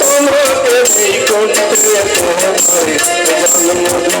তোমাকে কি করতে তোমার জন্মদিন এখন জন্মদিন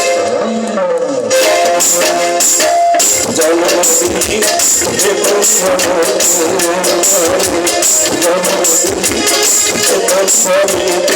Thank you.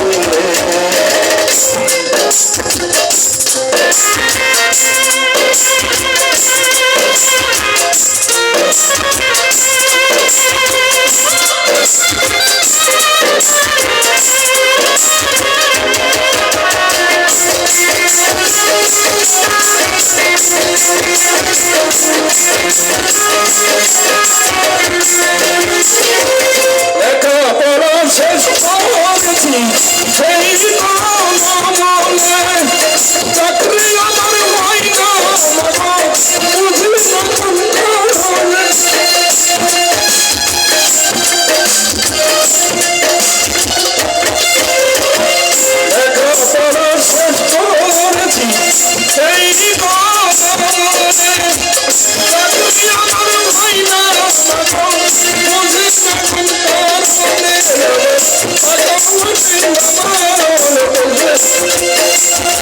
Thank you.